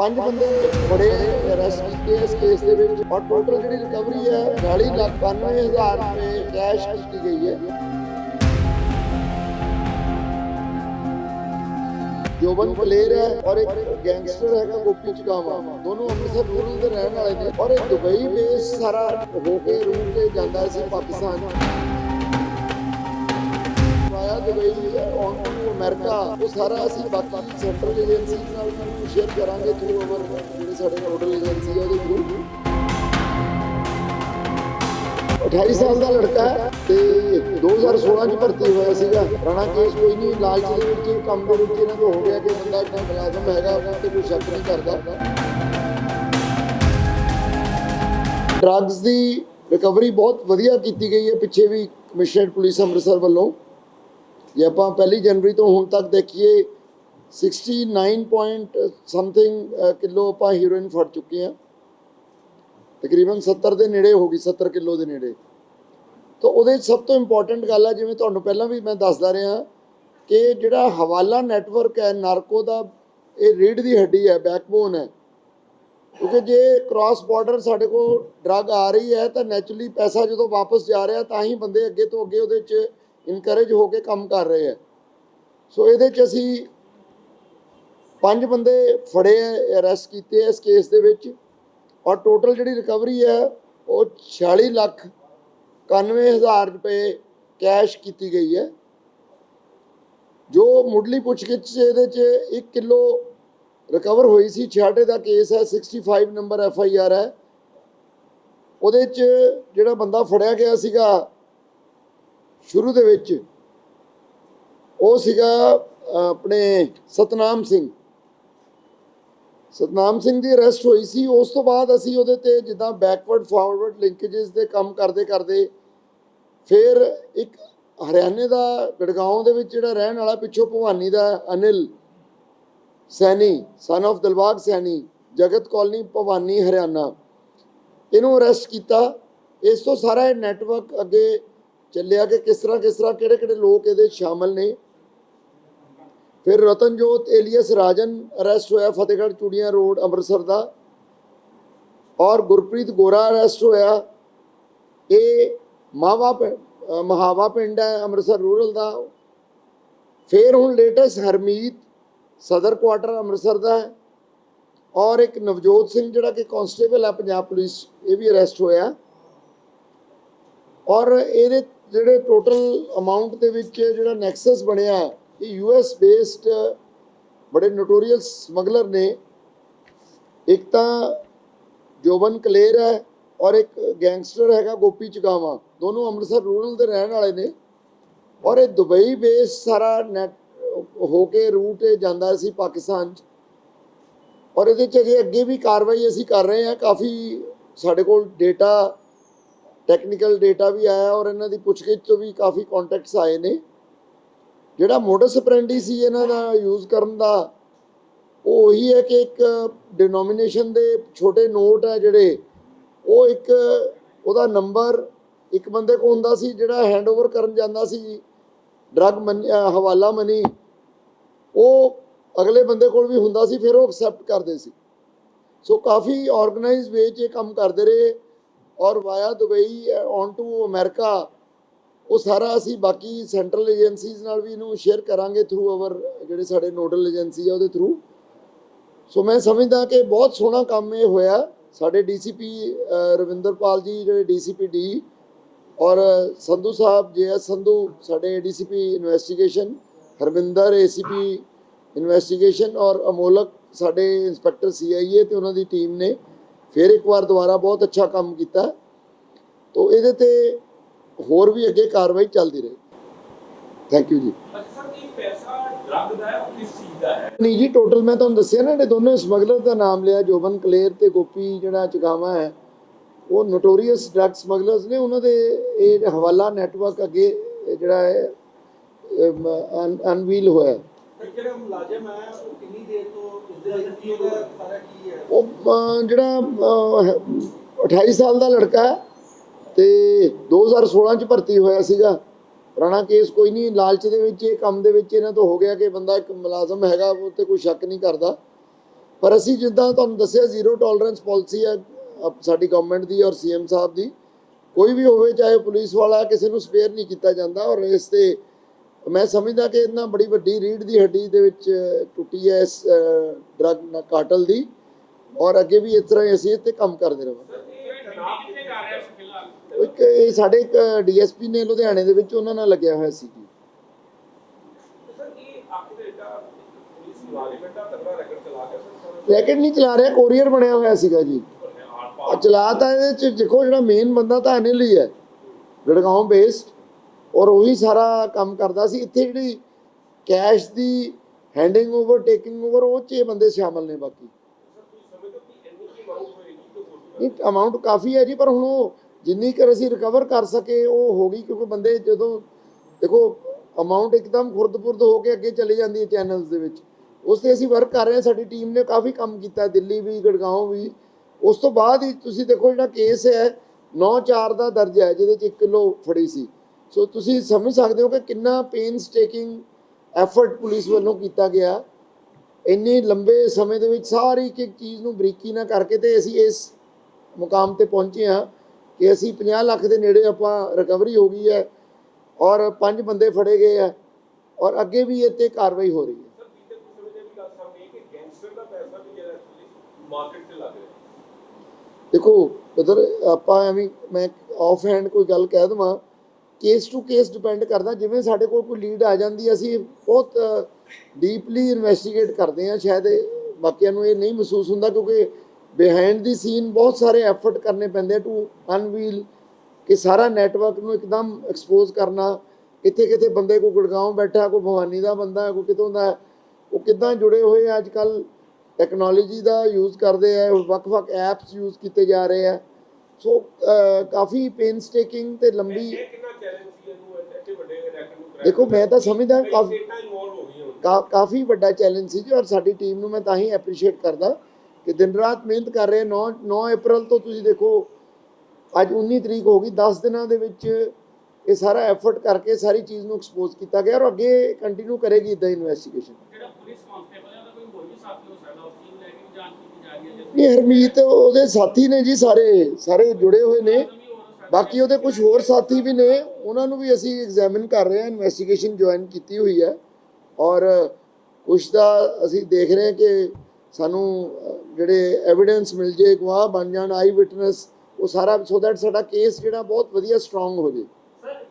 ਪੰਜ ਬੰਦੇ ਫੜੇ ਅਰੈਸਟ ਕੀਤੇ ਇਸ ਕੇਸ ਦੇ ਵਿੱਚ ਔਰ ਟੋਟਲ ਜਿਹੜੀ ਰਿਕਵਰੀ ਹੈ 40 ਲੱਖ 92000 ਰੁਪਏ ਕੈਸ਼ ਕੀਤੀ ਗਈ ਹੈ ਜੋਬਨ ਪਲੇਰ ਹੈ ਔਰ ਇੱਕ ਗੈਂਗਸਟਰ ਹੈਗਾ ਗੋਪੀ ਚਕਾਵਾ ਦੋਨੋਂ ਅੰਮ੍ਰਿਤਸਰ ਰੂਰਲ ਦੇ ਰਹਿਣ ਵਾਲੇ ਨੇ ਔਰ ਇਹ ਦੁਬਈ ਬੇਸ ਸਾਰਾ ਹੋ ਕੇ ਰੂਟ ਤੇ ਜਾਂਦਾ ਸੀ Pakistan via Dubai on to America, ਉਹ ਸਾਰਾ ਅਸੀਂ ਬਾਕੀ ਸੈਂਟਰਲ ਏਜੰਸੀ ਨਾਲ ਵੀ ਸ਼ੇਅਰ ਕਰਾਂਗੇ ਥਰੂ ਅਵਰ ਜਿਹੜੇ ਸਾਡੇ ਨੋਡਲ ਏਜੰਸੀ ਹੈ ਉਹਦੇ ਥਰੂ 28 ਸਾਲ ਦਾ ਲੜਕਾ ਹੈ ਤੇ 2016 ਚ ਭਰਤੀ ਹੋਇਆ ਸੀਗਾ। ਰਾਣਾ ਕੇਸ ਕੋਈ ਨਹੀਂ, ਲਾਲਚ ਦੇ ਵਿੱਚ ਇਹ ਕੰਮ ਦੇ ਵਿੱਚ ਇਹਨਾਂ ਤੋਂ ਹੋ ਗਿਆ ਕਿ ਬੰਦਾ ਇੱਕ ਮੁਲਾਜ਼ਮ ਹੈਗਾ, ਉਹਨਾਂ ਤੇ ਕੋਈ ਸ਼ੱਕ ਨਹੀਂ ਕਰਦਾ। ਡਰੱਗਸ ਦੀ ਰਿਕਵਰੀ ਬਹੁਤ ਵਧੀਆ ਕੀਤੀ ਗਈ ਹੈ, ਪਿੱਛੇ ਵੀ ਕਮਿਸ਼ਨਰ ਪੁਲਿਸ ਅੰਮ੍ਰਿਤਸਰ ਵੱਲੋਂ। ਜੇ ਆਪਾਂ ਪਹਿਲੀ ਜਨਵਰੀ ਤੋਂ ਹੁਣ ਤੱਕ ਦੇਖੀਏ 69 ਪੁਆਇੰਟ ਸਮਥਿੰਗ ਕਿਲੋ ਆਪਾਂ ਹੀਰੋਇਨ ਫੜ ਚੁੱਕੇ ਹਾਂ। ਤਕਰੀਬਨ 70 ਦੇ ਨੇੜੇ ਹੋ ਗਈ 70 ਕਿਲੋ ਦੇ ਨੇੜੇ। ਤਾਂ ਉਹਦੇ 'ਚ ਸਭ ਤੋਂ ਇੰਪੋਰਟੈਂਟ ਗੱਲ ਆ, ਜਿਵੇਂ ਤੁਹਾਨੂੰ ਪਹਿਲਾਂ ਵੀ ਮੈਂ ਦੱਸਦਾ ਰਿਹਾ ਕਿ ਜਿਹੜਾ ਹਵਾਲਾ ਨੈਟਵਰਕ ਹੈ, ਨਾਰਕੋ ਦਾ, ਇਹ ਰੀੜ ਦੀ ਹੱਡੀ ਹੈ ਬੈਕਬੋਨ ਹੈ। ਕਿਉਂਕਿ ਜੇ ਕ੍ਰਾਸ ਬਾਰਡਰ ਸਾਡੇ ਕੋਲ ਡਰੱਗ ਆ ਰਹੀ ਹੈ, ਤਾਂ ਨੈਚੁਰਲੀ ਪੈਸਾ ਜਦੋਂ ਵਾਪਸ ਜਾ ਰਿਹਾ, ਤਾਂ ਹੀ ਬੰਦੇ ਅੱਗੇ ਤੋਂ ਅੱਗੇ ਉਹਦੇ 'ਚ ਇਨਕਰੇਜ ਹੋ ਕੇ ਕੰਮ ਕਰ ਰਹੇ ਹੈ। ਸੋ ਇਹਦੇ 'ਚ ਅਸੀਂ ਪੰਜ ਬੰਦੇ ਫੜੇ ਅਰੈਸਟ ਕੀਤੇ ਆ ਇਸ ਕੇਸ ਦੇ ਵਿੱਚ ਔਰ ਟੋਟਲ ਜਿਹੜੀ ਰਿਕਵਰੀ ਹੈ, ਉਹ 46 ਲੱਖ 91000 ਰੁਪਏ ਕੈਸ਼ ਕੀਤੀ ਗਈ ਹੈ। ਜੋ ਮੁੱਢਲੀ ਪੁੱਛਗਿੱਛ 'ਚ ਇਹਦੇ 'ਚ 1 ਕਿਲੋ ਰਿਕਵਰ ਹੋਈ ਸੀ ਛਾਟੇ ਦਾ ਕੇਸ ਹੈ 65 ਨੰਬਰ ਐਫ ਆਈ ਆਰ ਹੈ। ਉਹਦੇ 'ਚ ਜਿਹੜਾ ਬੰਦਾ ਫੜਿਆ ਗਿਆ ਸੀਗਾ ਸ਼ੁਰੂ ਦੇ ਵਿੱਚ ਉਹ ਸੀਗਾ ਆਪਣੇ ਸਤਨਾਮ ਸਿੰਘ। ਸਤਨਾਮ ਸਿੰਘ ਦੀ ਅਰੈਸਟ ਹੋਈ ਸੀ। ਉਸ ਤੋਂ ਬਾਅਦ ਅਸੀਂ ਉਹਦੇ ਤੇ ਜਿੱਦਾਂ ਬੈਕਵਰਡ ਫਾਰਵਰਡ ਲਿੰਕੇजेस ਦੇ ਕੰਮ ਕਰਦੇ ਕਰਦੇ ਫਿਰ ਇੱਕ ਹਰਿਆਣੇ ਦਾ ਗੜਗਾਉਂ ਦੇ ਵਿੱਚ ਜਿਹੜਾ ਰਹਿਣ ਵਾਲਾ ਪਿੱਛੋਂ ਭਵਾਨੀ ਦਾ ਅਨਿਲ ਸੈਣੀ ਸਨ of ਦਿਲਬਾਗ ਸੈਣੀ, ਜਗਤ ਕਾਲਨੀ ਭਵਾਨੀ ਹਰਿਆਣਾ। ਇਹਨੂੰ ਅਰੈਸਟ ਕੀਤਾ। ਇਸ ਤੋਂ ਸਾਰਾ ਇਹ ਨੈਟਵਰਕ ਅੱਗੇ ਚੱਲਿਆ ਕਿ ਕਿਸ ਤਰ੍ਹਾਂ ਕਿਸ ਤਰ੍ਹਾਂ, ਕਿਹੜੇ ਕਿਹੜੇ ਲੋਕ ਇਹਦੇ 'ਚ ਸ਼ਾਮਲ ਨੇ? ਫਿਰ ਰਤਨਜੋਤ ਏਲੀਅਸ ਰਾਜਨ ਅਰੈਸਟ ਹੋਇਆ ਫਤਿਹਗੜ੍ਹ ਚੂੜੀਆਂ ਰੋਡ, ਅੰਮ੍ਰਿਤਸਰ ਦਾ। ਔਰ ਗੁਰਪ੍ਰੀਤ ਗੋਰਾ ਅਰੈਸਟ ਹੋਇਆ। ਇਹ ਮਾਵਾ ਪਿੰ- ਮਹਾਵਾ ਪਿੰਡ ਹੈ, ਅੰਮ੍ਰਿਤਸਰ ਰੂਰਲ ਦਾ। ਫਿਰ ਹੁਣ ਲੇਟੈਸਟ ਹਰਮੀਤ ਸਦਰ ਕੁਆਟਰ, ਅੰਮ੍ਰਿਤਸਰ ਦਾ ਹੈ। ਔਰ ਇੱਕ ਨਵਜੋਤ ਸਿੰਘ ਜਿਹੜਾ ਕਿ ਕਾਂਸਟੇਬਲ ਹੈ, ਪੰਜਾਬ ਪੁਲਿਸ, ਇਹ ਵੀ ਅਰੈਸਟ ਹੋਇਆ। ਔਰ ਇਹਦੇ ਜਿਹੜੇ ਟੋਟਲ ਅਮਾਉਂਟ ਦੇ ਵਿੱਚ ਜਿਹੜਾ ਨੈਕਸਸ ਬਣਿਆ, ਇਹ ਯੂਐਸ ਬੇਸਡ ਬੜੇ ਨੋਟੋਰੀਅਸ ਸਮਗਲਰ ਨੇ। ਇੱਕ ਤਾਂ ਜੋਬਨ ਕਲੇਰ ਹੈ ਔਰ ਇੱਕ ਗੈਂਗਸਟਰ ਹੈਗਾ ਗੋਪੀ ਚਗਾਵਾ। ਦੋਨੋਂ ਅੰਮ੍ਰਿਤਸਰ ਰੂਰਲ ਦੇ ਰਹਿਣ ਵਾਲੇ ਨੇ। ਔਰ ਇਹ ਦੁਬਈ ਬੇਸ ਸਾਰਾ ਨੈਟ ਹੋ ਕੇ ਰੂਟ ਜਾਂਦਾ ਸੀ ਪਾਕਿਸਤਾਨ ਚ। ਔਰ ਇਹਦੇ ਚ ਅਜੇ ਅੱਗੇ ਵੀ ਕਾਰਵਾਈ ਅਸੀਂ ਕਰ ਰਹੇ ਹਾਂ। ਕਾਫੀ ਸਾਡੇ ਕੋਲ ਡੇਟਾ ਟੈਕਨੀਕਲ ਡੇਟਾ ਵੀ ਆਇਆ ਔਰ ਇਹਨਾਂ ਦੀ ਪੁੱਛਗਿੱਛ ਤੋਂ ਵੀ ਕਾਫੀ ਕੰਟੈਕਟਸ ਆਏ ਨੇ। ਜਿਹੜਾ ਮੋਡਸ ਆਪਰੈਂਡੀ ਸੀ ਇਹਨਾਂ ਦਾ ਯੂਜ਼ ਕਰਨ ਦਾ, ਉਹ ਉਹੀ ਹੈ ਕਿ ਇੱਕ ਡਿਨੋਮੀਨੇਸ਼ਨ ਦੇ ਛੋਟੇ ਨੋਟ ਹੈ ਜਿਹੜੇ, ਉਹ ਇੱਕ ਉਹਦਾ ਨੰਬਰ ਇੱਕ ਬੰਦੇ ਕੋਲ ਹੁੰਦਾ ਸੀ ਜਿਹੜਾ ਹੈਂਡਓਵਰ ਕਰਨ ਜਾਂਦਾ ਸੀ ਡਰੱਗ ਹਵਾਲਾ ਮਨੀ ਉਹ ਅਗਲੇ ਬੰਦੇ ਕੋਲ ਵੀ ਹੁੰਦਾ ਸੀ, ਫਿਰ ਉਹ ਐਕਸੈਪਟ ਕਰਦੇ ਸੀ। ਸੋ ਕਾਫੀ ਆਰਗੇਨਾਈਜ਼ ਵੇ 'ਚ ਇਹ ਕੰਮ ਕਰਦੇ ਰਹੇ। ਔਰ via Dubai on to America, ਉਹ ਸਾਰਾ ਅਸੀਂ ਬਾਕੀ ਸੈਂਟਰਲ ਏਜੰਸੀਜ਼ ਨਾਲ ਵੀ ਇਹਨੂੰ ਸ਼ੇਅਰ ਕਰਾਂਗੇ ਥਰੂ ਅਵਰ ਜਿਹੜੇ ਸਾਡੇ ਨੋਡਲ ਏਜੰਸੀ ਆ ਉਹਦੇ ਥਰੂ ਸੋ ਮੈਂ ਸਮਝਦਾ ਕਿ ਬਹੁਤ ਸੋਹਣਾ ਕੰਮ ਇਹ ਹੋਇਆ। ਸਾਡੇ ਡੀਸੀਪੀ ਰਵਿੰਦਰਪਾਲ ਜੀ, ਜਿਹੜੇ ਡੀਸੀਪੀ ਡੀ ਔਰ ਸੰਧੂ ਸਾਹਿਬ ਜੇਐਸ ਸੰਧੂ, ਸਾਡੇ DCP investigation Harvinder ACP investigation ਔਰ ਅਮੋਲਕ, ਸਾਡੇ ਇੰਸਪੈਕਟਰ ਸੀਆਈਏ ਤੇ ਉਹਨਾਂ ਦੀ ਟੀਮ ਨੇ। ਫਿਰ ਇੱਕ ਵਾਰ ਦੁਬਾਰਾ ਬਹੁਤ ਅੱਛਾ ਕੰਮ ਕੀਤਾ। ਤੋ ਇਹਦੇ ਤੇ ਹੋਰ ਵੀ ਅੱਗੇ ਕਾਰਵਾਈ ਚੱਲਦੀ ਰਹੇ। ਥੈਂਕ ਯੂ ਜੀ। ਅੱਛਾ ਸਰ ਇਹ ਪੈਸਾ ਡਰੱਗ ਦਾ ਹੈ ਉਹ ਕਿਸ ਚੀਜ਼ ਦਾ ਹੈ? ਨਹੀਂ ਜੀ ਟੋਟਲ ਮੈਂ ਤੁਹਾਨੂੰ ਦੱਸਿਆ ਨਾ ਜਿਹੜੇ ਦੋਨੋਂ ਸਮਗਲਰ ਦਾ ਨਾਮ ਲਿਆ ਜੋਬਨ ਕਲੇਰ ਤੇ ਗੋਪੀ ਜਿਹੜਾ ਚਗਾਵਾ ਹੈ ਉਹ ਨੋਟੋਰੀਅਸ ਡਰੱਗ ਸਮਗਲਰਸ ਨੇ ਉਹਨਾਂ ਦੇ ਇਹ ਹਵਾਲਾ ਨੈਟਵਰਕ ਅੱਗੇ ਜਿਹੜਾ ਹੈ ਅਨਵੀਲ ਹੋਇਆ। ਜਿਹੜਾ ਮੁਲਾਜ਼ਮ ਹੈ ਉਹ ਕਿੰਨੀ ਦੇਰ ਤੋਂ ਇਸ ਦੇ ਸਾਰਾ ਕੀ ਹੈ? ਉਹ ਜਿਹੜਾ ਅਹ, 28 ਸਾਲ ਦਾ ਲੜਕਾ ਹੈ ਤੇ 2016 ਚ ਭਰਤੀ ਹੋਇਆ ਸੀਗਾ। ਪੁਰਾਣਾ ਕੇਸ ਕੋਈ ਨਹੀਂ, ਲਾਲਚ ਦੇ ਵਿੱਚ, ਇਹ ਕੰਮ ਦੇ ਵਿੱਚ ਇਹਨਾਂ ਤੋਂ ਹੋ ਗਿਆ ਕਿ ਬੰਦਾ ਇੱਕ ਮੁਲਾਜ਼ਮ ਹੈਗਾ, ਉਹ ਤੇ ਕੋਈ ਸ਼ੱਕ ਨਹੀਂ ਕਰਦਾ। ਪਰ ਅਸੀਂ ਜਿੱਦਾਂ ਤੁਹਾਨੂੰ ਦੱਸਿਆ, ਜ਼ੀਰੋ ਟੋਲਰੈਂਸ ਪਾਲਿਸੀ ਹੈ ਸਾਡੀ ਗਵਰਨਮੈਂਟ ਦੀ ਔਰ ਸੀਐਮ ਸਾਹਿਬ ਦੀ। ਕੋਈ ਵੀ ਹੋਵੇ, ਚਾਹੇ ਪੁਲਿਸ ਵਾਲਾ, ਕਿਸੇ ਨੂੰ ਸਪੇਅਰ ਨਹੀਂ ਕੀਤਾ ਜਾਂਦਾ ਔਰ ਇਸ ਤੇ ਮੈਂ ਸਮਝਦਾ ਕਿ ਇਹਨਾਂ ਬੜੀ ਵੱਡੀ ਰੀੜ ਦੀ ਹੱਡੀ ਦੇ ਵਿੱਚ ਟੁੱਟੀ ਹੈ ਇਸ ਡਰਗ ਕਾਟਲ ਦੀ। ਔਰ ਅੱਗੇ ਵੀ ਇਸ ਤਰ੍ਹਾਂ ਹੀ ਅਸੀਂ ਇੱਥੇ ਕੰਮ ਕਰਦੇ ਰਹਾਂਗੇ ਇਹ ਤਨਾਵ ਕਿੱਥੇ ਜਾ ਰਿਹਾ ਸੀ ਫਿਲਹਾਲ ਇੱਕ ਇਹ ਸਾਡੇ ਇੱਕ ਡੀਐਸਪੀ ਨੇ ਲੁਧਿਆਣੇ ਦੇ ਵਿੱਚ ਉਹਨਾਂ ਨਾਲ ਲੱਗਿਆ ਹੋਇਆ ਸੀ ਜੀ। ਰੈਕਟ ਨਹੀਂ ਚਲਾ ਰਿਹਾ ਕੋਰੀਅਰ ਬਣਿਆ ਹੋਇਆ ਸੀਗਾ ਜੀ। ਆਰ ਆ ਪਾਰ ਚਲਾ ਤਾਂ ਇਹਦੇ ਚ ਦੇਖੋ ਜਿਹੜਾ ਮੇਨ ਬੰਦਾ ਤਾਂ ਅਨਿਲ ਹੀ ਹੈ ਗੜਗਾਉਂ ਬੇਸਡ ਔਰ ਉਹੀ ਸਾਰਾ ਕੰਮ ਕਰਦਾ ਸੀ। ਇੱਥੇ ਜਿਹੜੀ ਕੈਸ਼ ਦੀ ਹੈਂਡਿੰਗ ਓਵਰ ਟੇਕਿੰਗ ਓਵਰ ਉਹ 'ਚ ਇਹ ਬੰਦੇ ਸ਼ਾਮਲ ਨੇ ਬਾਕੀ। ਇਹ ਅਮਾਉਂਟ ਕਾਫੀ ਹੈ ਜੀ ਪਰ ਹੁਣ ਉਹ ਜਿੰਨੀ ਕਰ ਅਸੀਂ ਰਿਕਵਰ ਕਰ ਸਕੇ, ਉਹ ਹੋ ਗਈ ਕਿਉਂਕਿ ਬੰਦੇ ਜਦੋਂ ਦੇਖੋ ਅਮਾਉਂਟ ਇੱਕਦਮ ਖੁਰਦ-ਪੁਰਦ ਹੋ ਕੇ ਅੱਗੇ ਚਲੇ ਜਾਂਦੀ ਹੈ ਚੈਨਲਸ ਦੇ ਵਿੱਚ। ਉਸ ਤੇ ਅਸੀਂ ਵਰਕ ਕਰ ਰਹੇ ਹਾਂ, ਸਾਡੀ ਟੀਮ ਨੇ ਕਾਫੀ ਕੰਮ ਕੀਤਾ, ਦਿੱਲੀ ਵੀ ਗੜਗਾਉਂ ਵੀ। ਉਸ ਤੋਂ ਬਾਅਦ ਹੀ ਤੁਸੀਂ ਦੇਖੋ, ਜਿਹੜਾ ਕੇਸ ਹੈ 9-4 ਦਾ ਦਰਜ ਹੈ, ਜਿਹਦੇ ਚ 1 ਕਿਲੋ ਫੜੀ ਸੀ। ਸੋ ਤੁਸੀਂ ਸਮਝ ਸਕਦੇ ਹੋ ਕਿ ਕਿੰਨਾ ਪੇਨਸ ਟੇਕਿੰਗ ਐਫਰਟ ਪੁਲਿਸ ਵੱਲੋਂ ਕੀਤਾ ਗਿਆ। ਇੰਨੇ ਲੰਬੇ ਸਮੇਂ ਦੇ ਵਿੱਚ ਸਾਰੀ ਇੱਕ ਇੱਕ ਚੀਜ਼ ਨੂੰ ਬਰੀਕੀ ਨਾਲ ਕਰਕੇ ਤੇ ਅਸੀਂ ਇਸ ਮੁਕਾਮ ਤੇ ਪਹੁੰਚੇ ਹਾਂ। ਕਿ ਅਸੀਂ 50 ਲੱਖ ਦੇ ਨੇੜੇ ਆਪਾਂ ਰਿਕਵਰੀ ਹੋ ਗਈ ਹੈ ਔਰ ਪੰਜ ਬੰਦੇ ਫੜੇ ਗਏ ਆ ਔਰ ਅੱਗੇ ਵੀ ਇਹ ਤੇ ਕਾਰਵਾਈ ਹੋ ਰਹੀ ਹੈ। ਦੇਖੋ ਉਧਰ ਆਪਾਂ ਐਵੇਂ ਮੈਂ ਆਫ ਹੈਂਡ ਕੋਈ ਗੱਲ ਕਹਿ ਦਵਾਂ ਕੇਸ ਟੂ ਕੇਸ ਡਿਪੈਂਡ ਕਰਦਾ ਜਿਵੇਂ ਸਾਡੇ ਕੋਲ ਕੋਈ ਲੀਡ ਆ ਜਾਂਦੀ ਹੈ, ਅਸੀਂ ਬਹੁਤ ਡੀਪਲੀ ਇਨਵੈਸਟੀਗੇਟ ਕਰਦੇ ਹਾਂ ਸ਼ਾਇਦ ਬਾਕੀਆਂ ਨੂੰ ਇਹ ਨਹੀਂ ਮਹਿਸੂਸ ਹੁੰਦਾ ਕਿਉਂਕਿ ਬਿਹਾਈਂਡ ਦੀ ਸੀਨ ਬਹੁਤ ਸਾਰੇ ਐਫਰਟ ਕਰਨੇ ਪੈਂਦੇ ਟੂ ਅਨਵੀਲ ਕਿ ਸਾਰਾ ਨੈਟਵਰਕ ਨੂੰ ਇੱਕਦਮ ਐਕਸਪੋਜ਼ ਕਰਨਾ ਕਿੱਥੇ ਕਿੱਥੇ ਬੰਦੇ ਕੋ ਗੁੜਗਾਉਂ ਬੈਠਾ ਕੋ ਭਵਾਨੀ ਦਾ ਬੰਦਾ ਹੈ, ਕੋ ਕਿਤੋਂ ਦਾ ਉਹ ਕਿੱਦਾਂ ਜੁੜੇ ਹੋਏ ਆ ਅੱਜ ਕੱਲ ਟੈਕਨੋਲੋਜੀ ਦਾ ਯੂਜ਼ ਕਰਦੇ ਆ ਵੱਖ-ਵੱਖ ਐਪਸ ਯੂਜ਼ ਕੀਤੇ ਜਾ ਰਹੇ ਆ। ਸੋ ਕਾਫੀ ਪੇਨਸਟੇਕਿੰਗ ਤੇ ਲੰਬੀ ਇੱਥੇ ਦੇਖੋ ਮੈਂ ਤਾਂ ਸਮਝਦਾ ਕਾਫੀ ਕਾਫੀ ਵੱਡਾ ਚੈਲੰਜ ਸੀ ਜੀ ਔਰ ਸਾਡੀ ਟੀਮ ਨੂੰ ਮੈਂ ਤਾਂ ਹੀ ਐਪਰੀਸ਼ੀਏਟ ਕਰਦਾ। ਕਿ ਦਿਨ ਰਾਤ ਮਿਹਨਤ ਕਰ ਰਹੇ 9 9 ਅਪ੍ਰੈਲ ਤੋਂ ਤੁਸੀਂ ਦੇਖੋ ਅੱਜ 19 ਤਰੀਕ ਹੋ ਗਈ। 10 ਦਿਨਾਂ ਦੇ ਵਿੱਚ ਇਹ ਸਾਰਾ ਐਫਰਟ ਕਰਕੇ ਸਾਰੀ ਚੀਜ਼ ਨੂੰ ਐਕਸਪੋਜ਼ ਕੀਤਾ ਗਿਆ ਔਰ ਅੱਗੇ ਕੰਟੀਨਿਊ ਕਰੇਗੀ ਇਦਾਂ ਇਨਵੈਸਟੀਗੇਸ਼ਨ ਜਿਹੜਾ ਪੁਲਿਸ ਕਾਂਸਟੇਬਲ ਹੈ ਉਹਦਾ ਕੋਈ ਹੋਰ ਵੀ ਸਾਥੀ ਹੋ ਸਕਦਾ? ਉਸ ਟੀਮ ਲੈ ਕੇ ਵੀ ਜਾਂਚ ਕੀਤੀ ਜਾ ਰਹੀ ਹੈ ਜਿਸ ਨਹੀਂ ਹਰਮੀਤ ਉਹਦੇ ਸਾਥੀ ਨੇ ਜੀ ਸਾਰੇ ਸਾਰੇ ਜੁੜੇ ਹੋਏ ਨੇ। ਬਾਕੀ ਉਹਦੇ ਕੁਝ ਹੋਰ ਸਾਥੀ ਵੀ ਨੇ। ਉਹਨਾਂ ਨੂੰ ਵੀ ਅਸੀਂ ਐਗਜ਼ਾਮਿਨ ਕਰ ਰਹੇ ਹਾਂ ਇਨਵੈਸਟੀਗੇਸ਼ਨ ਜੁਆਇਨ ਕੀਤੀ ਹੋਈ ਹੈ। ਔਰ ਕੁਝ ਦਾ ਅਸੀਂ ਦੇਖ ਰਹੇ ਹਾਂ ਕਿ ਸਾਨੂੰ ਜਿਹੜੇ ਐਵੀਡੈਂਸ ਮਿਲ ਜੇ, ਗਵਾਹ ਬਣ ਜਾਣ ਆਈ ਵਿਟਨੈਸ ਉਹ ਸਾਰਾ ਸੋ ਦੈਟ ਸਾਡਾ ਕੇਸ ਜਿਹੜਾ ਬਹੁਤ ਵਧੀਆ ਸਟਰੋਂਗ ਹੋ ਜੇ।